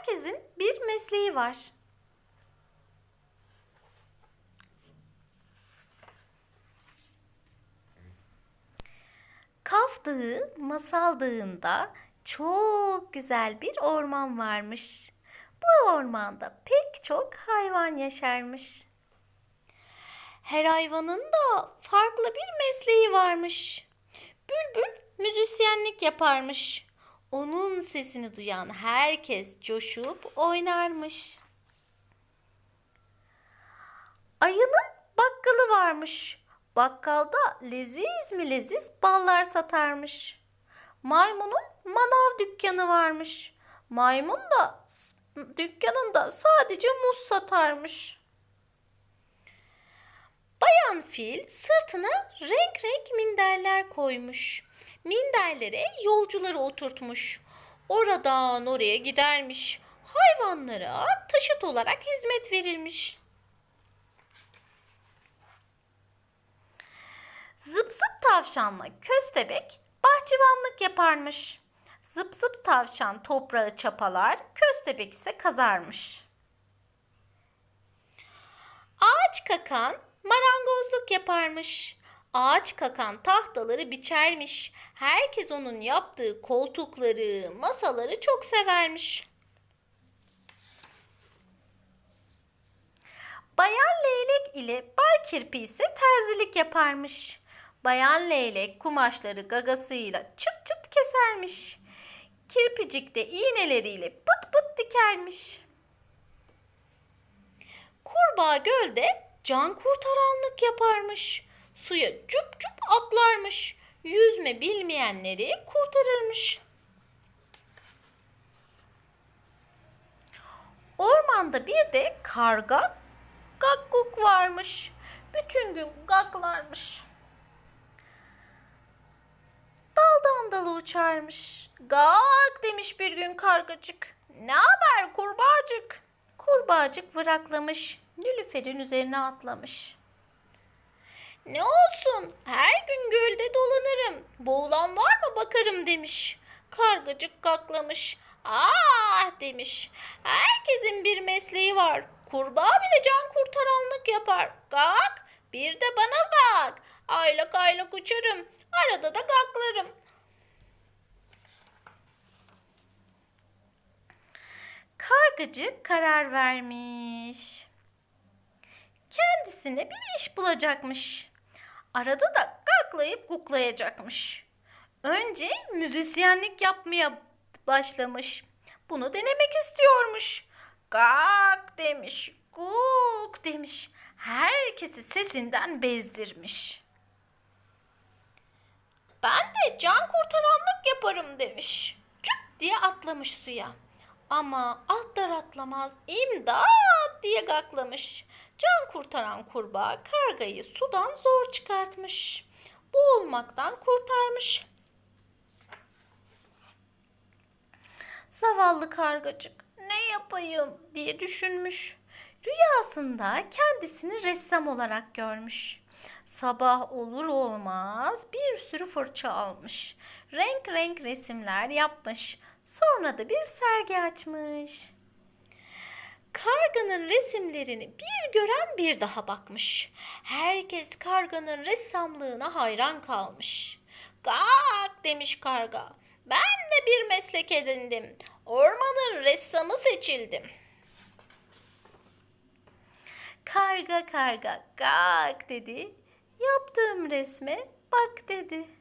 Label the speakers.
Speaker 1: Herkesin bir mesleği var. Kaf Dağı, Masal Dağı'nda çok güzel bir orman varmış. Bu ormanda pek çok hayvan yaşarmış. Her hayvanın da farklı bir mesleği varmış. Bülbül müzisyenlik yaparmış. Onun sesini duyan herkes coşup oynarmış. Ayının bakkalı varmış. Bakkalda leziz mi leziz ballar satarmış. Maymunun manav dükkanı varmış. Maymun da dükkanında sadece muz satarmış. Bayan fil sırtına renk renk minderler koymuş. Minderlere yolcuları oturtmuş. Oradan oraya gidermiş. Hayvanlara taşıt olarak hizmet verilmiş. Zıp zıp tavşanla köstebek bahçıvanlık yaparmış. Zıp zıp tavşan toprağı çapalar, köstebek ise kazarmış. Ağaç kakan marangozluk yaparmış. Ağaç kakan tahtaları biçermiş. Herkes onun yaptığı koltukları, masaları çok severmiş. Bayan leylek ile bay kirpi ise terzilik yaparmış. Bayan leylek kumaşları gagasıyla çıt çıt kesermiş. Kirpicik de iğneleriyle pıt pıt dikermiş. Kurbağa gölde can kurtaranlık yaparmış. Suya cüp cüp atlarmış. Yüzme bilmeyenleri kurtarırmış. Ormanda bir de karga gakkuk varmış. Bütün gün gaklarmış. Daldan dala uçarmış. Gak demiş bir gün kargacık. Ne haber kurbağacık? Kurbağacık vıraklamış. Nilüfer'in üzerine atlamış. Ne olsun her gün gölde dolanırım. Boğulan var mı bakarım demiş. Kargacık gaklamış. Ah demiş. Herkesin bir mesleği var. Kurbağa bile can kurtaranlık yapar. Gak bir de bana bak. Aylak aylak uçarım. Arada da gaklarım. Kargacı karar vermiş. Kendisine bir iş bulacakmış. Arada da gaklayıp kuklayacakmış. Önce müzisyenlik yapmaya başlamış. Bunu denemek istiyormuş. Gak demiş, guk demiş. Herkesi sesinden bezdirmiş. Ben de can kurtaranlık yaparım demiş. Cüp diye atlamış suya. Ama atlar atlamaz imdat diye gaklamış. Can kurtaran kurbağa kargayı sudan zor çıkartmış. Boğulmaktan kurtarmış. Zavallı kargacık ne yapayım diye düşünmüş. Rüyasında kendisini ressam olarak görmüş. Sabah olur olmaz bir sürü fırça almış. Renk renk resimler yapmış. Sonra da bir sergi açmış. Karganın resimlerini bir gören bir daha bakmış. Herkes karganın ressamlığına hayran kalmış. Gak demiş karga. Ben de bir meslek edindim. Ormanın ressamı seçildim. Karga karga gak dedi. Yaptığım resme bak dedi.